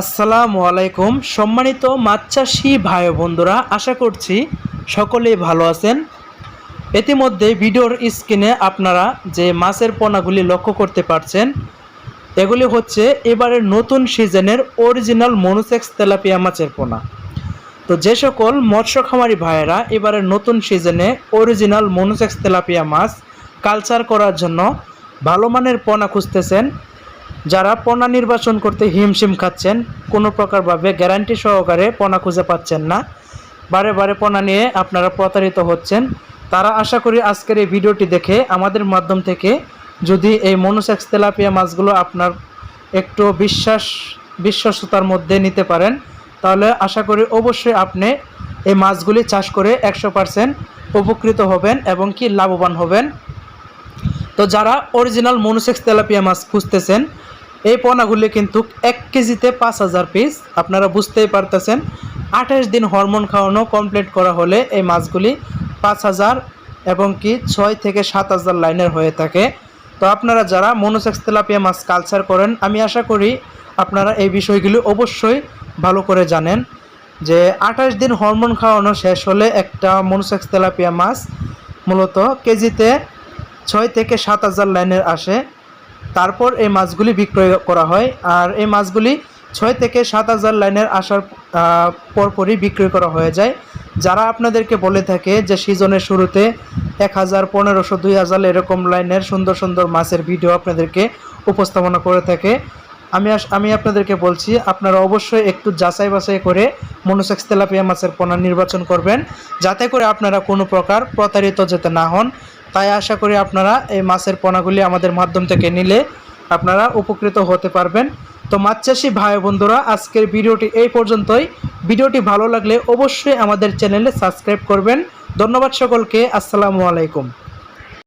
আসসালামু আলাইকুম, সম্মানিত মাছ চাষি ভাই বন্ধুরা, আশা করছি সকলেই ভালো আছেন। ইতিমধ্যে ভিডিওর স্ক্রিনে আপনারা যে মাছের পোনাগুলি লক্ষ্য করতে পারছেন, এগুলি হচ্ছে এবারের নতুন সিজনের অরিজিনাল মনোসেক্স তেলাপিয়া মাছের পোনা। তো যে সকল মৎস্য খামারি ভাইয়েরা এবারের নতুন সিজনে অরিজিনাল মনোসেক্স তেলাপিয়া মাছ কালচার করার জন্য ভালো মানের পোনা খুঁজতেছেন যারা পোনা নির্বাচন করতে হিমশিম খাচ্ছেন, কোনো প্রকারভাবে গ্যারান্টি সহকারে পোনা খুঁজে পাচ্ছেন না। বারে বারে পোনা নিয়ে আপনারা প্রতারিত হচ্ছেন। তারা আশা করি আজকের এই ভিডিওটি দেখে আমাদের মাধ্যম থেকে যদি এই মনোসেক্স তেলাপিয়া মাছগুলো আপনার একটু বিশ্বাস, বিশ্বস্ততার মধ্যে নিতে পারেন, তাহলে আশা করি অবশ্যই আপনি এই মাছগুলি চাষ করে একশো পারসেন্ট উপকৃত হবেন এবং কি লাভবান হবেন। তো যারা অরিজিনাল মনোসেক্স তেলাপিয়া মাছ খুঁজতেছেন এই পোনাগুলি কিন্তু এক কেজিতে পাঁচ হাজার পিস আপনারা বুঝতেই পারতেছেন, আঠাশ দিন হরমোন খাওয়ানো কমপ্লিট করা হলে এই মাছগুলি পাঁচ হাজার এবং কি ছয় থেকে সাত হাজার লাইনের হয়ে থাকে। তো আপনারা যারা মনোসেক্স তেলাপিয়া মাছ কালচার করেন, আমি আশা করি আপনারা এই বিষয়গুলি অবশ্যই ভালো করে জানেন যে আঠাশ দিন হরমোন খাওয়ানো শেষ হলে একটা মনোসেক্স তেলাপিয়া মাছ মূলত কেজিতে ছয় থেকে সাত হাজার লাইনের আসে। তারপর এই মাছগুলি বিক্রয় করা হয়। আর এই মাছগুলি ছয় থেকে সাত হাজার লাইনের আসার পরপরই বিক্রয় করা হয়ে যায়। যারা আপনাদেরকে বলে থাকে যে সিজনের শুরুতে এক হাজার পনেরোশো, দুই হাজার এরকম লাইনের সুন্দর সুন্দর মাছের ভিডিও আপনাদেরকে উপস্থাপনা করে থাকে। আমি আমি আপনাদেরকে বলছি, আপনারা অবশ্যই একটু যাচাই বাছাই করে মনোসেক্স তেলাপিয়া মাছের পোনা নির্বাচন করবেন। যাতে করে আপনারা কোনো প্রকার প্রতারিত যেতে না হন। তাই আশা করি আপনারা এই মাছের পোনাগুলি আমাদের মাধ্যম থেকে নিলে আপনারা উপকৃত হতে পারবেন। তো মাছ চাষি ভাই বন্ধুরা, আজকের ভিডিওটি এই পর্যন্তই। ভিডিওটি ভালো লাগলে অবশ্যই আমাদের চ্যানেলে সাবস্ক্রাইব করবেন। ধন্যবাদ সকলকে, আসসালামু আলাইকুম।